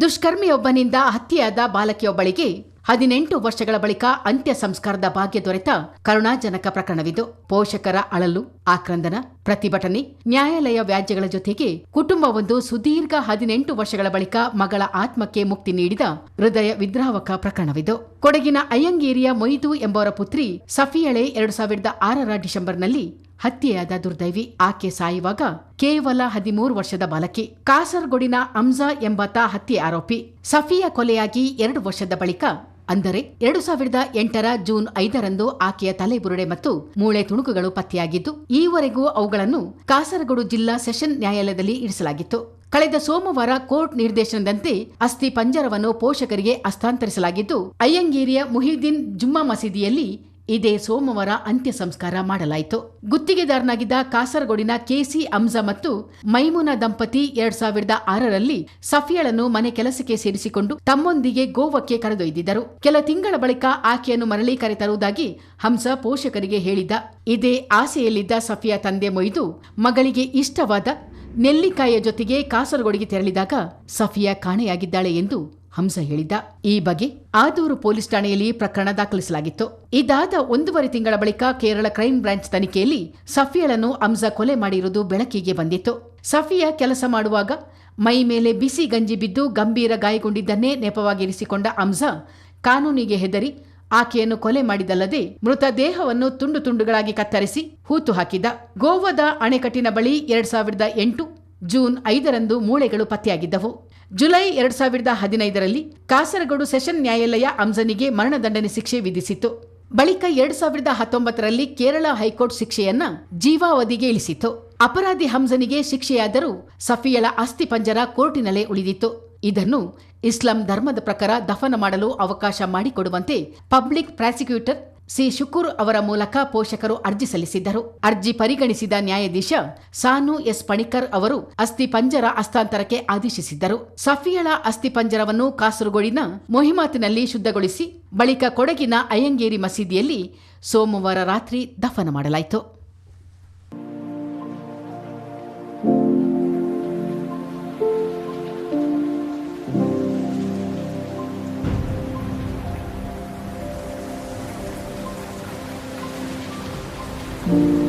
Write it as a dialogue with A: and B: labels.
A: ದುಷ್ಕರ್ಮಿಯೊಬ್ಬನಿಂದ ಹತ್ಯೆಯಾದ ಬಾಲಕಿಯೊಬ್ಬಳಿಗೆ ಹದಿನೆಂಟು ವರ್ಷಗಳ ಬಳಿಕ ಅಂತ್ಯ ಸಂಸ್ಕಾರದ ಭಾಗ್ಯ ದೊರೆತ ಕರುಣಾಜನಕ ಪ್ರಕರಣವಿದು. ಪೋಷಕರ ಅಳಲು, ಆಕ್ರಂದನ, ಪ್ರತಿಭಟನೆ, ನ್ಯಾಯಾಲಯ ವ್ಯಾಜ್ಯಗಳ ಜೊತೆಗೆ ಕುಟುಂಬವೊಂದು ಸುದೀರ್ಘ ಹದಿನೆಂಟು ವರ್ಷಗಳ ಬಳಿಕ ಮಗಳ ಆತ್ಮಕ್ಕೆ ಮುಕ್ತಿ ನೀಡಿದ ಹೃದಯ ವಿದ್ರಾವಕ ಪ್ರಕರಣವಿದು. ಕೊಡಗಿನ ಅಯ್ಯಂಗೇರಿಯ ಮೊಯ್ದು ಎಂಬವರ ಪುತ್ರಿ ಸಫಿಯಳೆ ಎರಡು ಸಾವಿರದ ಆರರ ಡಿಸೆಂಬರ್ನಲ್ಲಿ ಹತ್ಯೆಯಾದ ದುರ್ದೈವಿ ಆಕೆ ಸಾಯುವಾಗ ಕೇವಲ ಹದಿಮೂರು ವರ್ಷದ ಬಾಲಕಿ ಕಾಸರಗೋಡಿನ ಅಂಜಾ ಎಂಬಾತ ಹತ್ಯೆ ಆರೋಪಿ ಸಫಿಯಾ ಕೊಲೆಯಾಗಿ ಎರಡು ವರ್ಷದ ಬಳಿಕ, ಅಂದರೆ ಎರಡು ಸಾವಿರದ ಎಂಟರ ಜೂನ್ ಐದರಂದು ಆಕೆಯ ತಲೆಬುರುಡೆ ಮತ್ತು ಮೂಳೆ ತುಣುಕುಗಳು ಪತ್ತೆಯಾಗಿದ್ದು, ಈವರೆಗೂ ಅವುಗಳನ್ನು ಕಾಸರಗೋಡು ಜಿಲ್ಲಾ ಸೆಷನ್ ನ್ಯಾಯಾಲಯದಲ್ಲಿ ಇರಿಸಲಾಗಿತ್ತು. ಕಳೆದ ಸೋಮವಾರ ಕೋರ್ಟ್ ನಿರ್ದೇಶನದಂತೆ ಅಸ್ಥಿ ಪಂಜರವನ್ನು ಪೋಷಕರಿಗೆ ಹಸ್ತಾಂತರಿಸಲಾಗಿದ್ದು, ಅಯ್ಯಂಗೇರಿಯ ಮುಹಿದ್ದೀನ್ ಜುಮ್ಮಾ ಮಸೀದಿಯಲ್ಲಿ ಇದೇ ಸೋಮವಾರ ಅಂತ್ಯ ಸಂಸ್ಕಾರ ಮಾಡಲಾಯಿತು. ಗುತ್ತಿಗೆದಾರನಾಗಿದ್ದ ಕಾಸರಗೋಡಿನ ಕೆಸಿ ಅಂಜ ಮತ್ತು ಮೈಮುನಾ ದಂಪತಿ ಎರಡ್ ಸಾವಿರದ ಆರರಲ್ಲಿ ಸಫಿಯಳನ್ನು ಮನೆ ಕೆಲಸಕ್ಕೆ ಸೇರಿಸಿಕೊಂಡು ತಮ್ಮೊಂದಿಗೆ ಗೋವಕ್ಕೆ ಕರೆದೊಯ್ದಿದ್ದರು. ಕೆಲ ತಿಂಗಳ ಬಳಿಕ ಆಕೆಯನ್ನು ಮರಳಿ ಕರೆತರುವುದಾಗಿ ಹಂಸ ಪೋಷಕರಿಗೆ ಹೇಳಿದ್ದ. ಇದೇ ಆಸೆಯಲ್ಲಿದ್ದ ಸಫಿಯಾ ತಂದೆ ಮೊಯ್ದು ಮಗಳಿಗೆ ಇಷ್ಟವಾದ ನೆಲ್ಲಿಕಾಯಿಯ ಜೊತೆಗೆ ಕಾಸರಗೋಡಿಗೆ ತೆರಳಿದಾಗ ಸಫಿಯಾ ಕಾಣೆಯಾಗಿದ್ದಾಳೆ ಎಂದು ಹಂಸ ಹೇಳಿದ್ದ ಈ ಬಗ್ಗೆ ಆದೂರು ಪೊಲೀಸ್ ಠಾಣೆಯಲ್ಲಿ ಪ್ರಕರಣ ದಾಖಲಿಸಲಾಗಿತ್ತು. ಇದಾದ ಒಂದೂವರೆ ತಿಂಗಳ ಬಳಿಕ ಕೇರಳ ಕ್ರೈಂ ಬ್ರಾಂಚ್ ತನಿಖೆಯಲ್ಲಿ ಸಫಿಯಳನ್ನು ಹಂಸ ಕೊಲೆ ಮಾಡಿರುವುದು ಬೆಳಕಿಗೆ ಬಂದಿತ್ತು. ಸಫಿಯಾ ಕೆಲಸ ಮಾಡುವಾಗ ಮೈ ಮೇಲೆ ಬಿಸಿ ಗಂಜಿ ಬಿದ್ದು ಗಂಭೀರ ಗಾಯಗೊಂಡಿದ್ದನ್ನೇ ನೆಪವಾಗಿರಿಸಿಕೊಂಡ ಹಂಸ ಕಾನೂನಿಗೆ ಹೆದರಿ ಆಕೆಯನ್ನು ಕೊಲೆ ಮಾಡಿದಲ್ಲದೆ ಮೃತ ದೇಹವನ್ನು ತುಂಡು ತುಂಡುಗಳಾಗಿ ಕತ್ತರಿಸಿ ಹೂತು ಹಾಕಿದ. ಗೋವಾದ ಅಣೆಕಟ್ಟಿನ ಬಳಿ ಎರಡ್ ಸಾವಿರದ ಎಂಟು ಜೂನ್ ಐದರಂದು ಮೂಳೆಗಳು ಪತ್ತೆಯಾಗಿದ್ದವು. ಜುಲೈ ಎರಡ್ ಸಾವಿರದ ಹದಿನೈದರಲ್ಲಿ ಕಾಸರಗೋಡು ಸೆಷನ್ ನ್ಯಾಯಾಲಯ ಅಂಜನಿಗೆ ಮರಣದಂಡನೆ ಶಿಕ್ಷೆ ವಿಧಿಸಿತ್ತು. ಬಳಿಕ ಎರಡ್ ಸಾವಿರದ ಹತ್ತೊಂಬತ್ತರಲ್ಲಿ ಕೇರಳ ಹೈಕೋರ್ಟ್ ಶಿಕ್ಷೆಯನ್ನ ಜೀವಾವಧಿಗೆ ಇಳಿಸಿತ್ತು ಅಪರಾಧಿ ಹಂಸನಿಗೆ ಶಿಕ್ಷೆಯಾದರೂ ಸಫಿಯಳ ಅಸ್ಥಿ ಪಂಜರ ಕೋರ್ಟಿನಲ್ಲೇ ಉಳಿದಿತ್ತು. ಇದನ್ನು ಇಸ್ಲಾಂ ಧರ್ಮದ ಪ್ರಕಾರ ದಫನ ಮಾಡಲು ಅವಕಾಶ ಮಾಡಿಕೊಡುವಂತೆ ಪಬ್ಲಿಕ್ ಪ್ರಾಸಿಕ್ಯೂಟರ್ ಸಿ. ಶುಕೂರ್ ಅವರ ಮೂಲಕ ಪೋಷಕರು ಅರ್ಜಿ ಸಲ್ಲಿಸಿದ್ದರು. ಅರ್ಜಿ ಪರಿಗಣಿಸಿದ ನ್ಯಾಯಾಧೀಶ ಸಾನು ಎಸ್. ಪಣಿಕರ್ ಅವರು ಅಸ್ಥಿ ಪಂಜರ ಹಸ್ತಾಂತರಕ್ಕೆ ಆದೇಶಿಸಿದ್ದರು. ಸಫಿಯಳ ಅಸ್ಥಿ ಪಂಜರವನ್ನು ಕಾಸರಗೋಡಿನ ಮೊಹಿಮಾತಿನಲ್ಲಿ ಶುದ್ಧಗೊಳಿಸಿ, ಬಳಿಕ ಕೊಡಗಿನ ಅಯ್ಯಂಗೇರಿ ಮಸೀದಿಯಲ್ಲಿ ಸೋಮವಾರ ರಾತ್ರಿ ದಫನ ಮಾಡಲಾಯಿತು. Mm-hmm.